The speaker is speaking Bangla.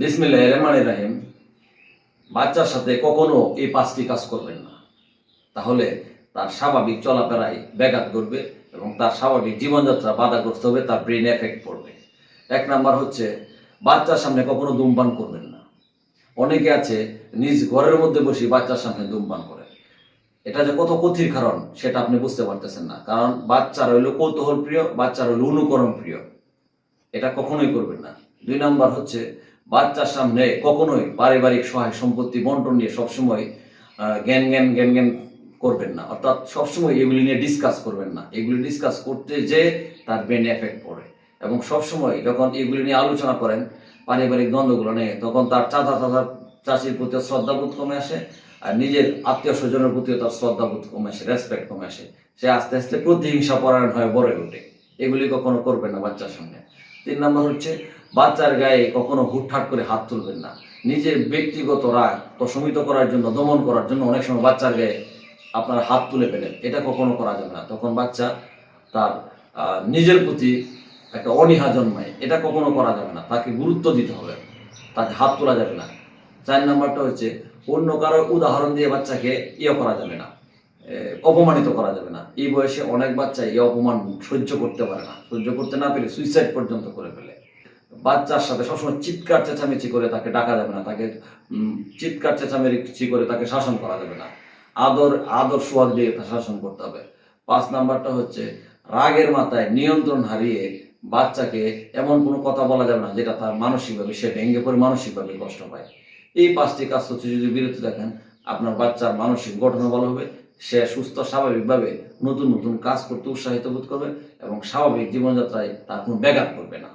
বিসমিল্লাহ রহমান রাহিম। বাচ্চার সাথে কখনো এই পাঁচটি কাজ করবেন না। তাহলে তার স্বাভাবিক চলাফেরায় ব্যাঘাত করবে এবং তার স্বাভাবিক জীবনযাত্রা বাধাগ্রস্ত হবে, তার ব্রেন এফেক্ট পড়বে। এক নাম্বার হচ্ছে, বাচ্চার সামনে কখনো ধূমপান করবেন না। অনেকে আছে, নিজ ঘরের মধ্যে বসে বাচ্চার সামনে ধূমপান করে। এটা যে কত ক্ষতির কারণ, সেটা আপনি বুঝতে পারতেছেন না। কারণ বাচ্চার হইল কৌতূহল প্রিয় বাচ্চার হইল অনুকরণ প্রিয় এটা কখনোই করবেন না। দুই নাম্বার হচ্ছে বাচ্চার সামনে কখনোই পারিবারিক সহায় সম্পত্তি বন্টন নিয়ে সবসময় জ্ঞান জ্ঞান জ্ঞান জ্ঞান করবেন না। অর্থাৎ সবসময় এগুলি নিয়ে ডিসকাস করবেন না। এগুলি ডিসকাস করতে যে তার ব্রেন এফেক্ট পড়ে। এবং সবসময় যখন এগুলি নিয়ে আলোচনা করেন, পারিবারিক দ্বন্দ্বগুলো নিয়ে, তখন তার চাঁদা চাচা চাষির প্রতি শ্রদ্ধাবোধ কমে আসে আর নিজের আত্মীয় স্বজনের প্রতিও তার শ্রদ্ধাবোধ কমে আসে রেসপেক্ট কমে আসে। সে আস্তে আস্তে প্রতিহিংসা পরায়ণ হয়ে বড় ওঠে। এগুলি কখনো করবেন না বাচ্চার সঙ্গে তিন নম্বর হচ্ছে, বাচ্চার গায়ে কখনো হুটহাট করে হাত তুলবেন না। নিজের ব্যক্তিগত রাগ প্রশমিত করার জন্য, দমন করার জন্য অনেক সময় বাচ্চার গায়ে আপনার হাত তুলে ফেলেন। এটা কখনো করা যাবে না। তখন বাচ্চা তার নিজের প্রতি একটা অনীহা জন্মায়। এটা কখনো করা যাবে না। তাকে গুরুত্ব দিতে হবে। তাকে হাত তোলা যাবে না। চার নাম্বারটা হচ্ছে, অন্য কারও উদাহরণ দিয়ে বাচ্চাকে ইয়ে করা যাবে না। অপমানিত করা যাবে না। এই বয়সে অনেক বাচ্চা এই অপমান সহ্য করতে পারে না। সহ্য করতে না পেরে সুইসাইড পর্যন্ত করে ফেলে। বাচ্চার সাথে সবসময় চিৎকার, চেঁচামেচি করে তাকে ডাকা যাবে না। তাকে চিৎকার, চেঁচামেচি করে তাকে শাসন করা যাবে না। আদর আদর সোয়াদ দিয়ে শাসন করতে হবে। পাঁচ নাম্বারটা হচ্ছে রাগের মাথায় নিয়ন্ত্রণ হারিয়ে বাচ্চাকে এমন কোনো কথা বলা যাবে না যেটা তার মানসিকভাবে, সে ভেঙে পড়ে মানসিকভাবে কষ্ট পায়। এই পাঁচটি কাজ হচ্ছে যদি বিরত দেখেন, আপনার বাচ্চার মানসিক গঠনও ভালো হবে সে সুস্থ, স্বাভাবিকভাবে নতুন নতুন কাজ করতে উৎসাহিত বোধ করবে এবং স্বাভাবিক জীবনযাত্রায় তার কোনো ব্যাঘাত করবে না।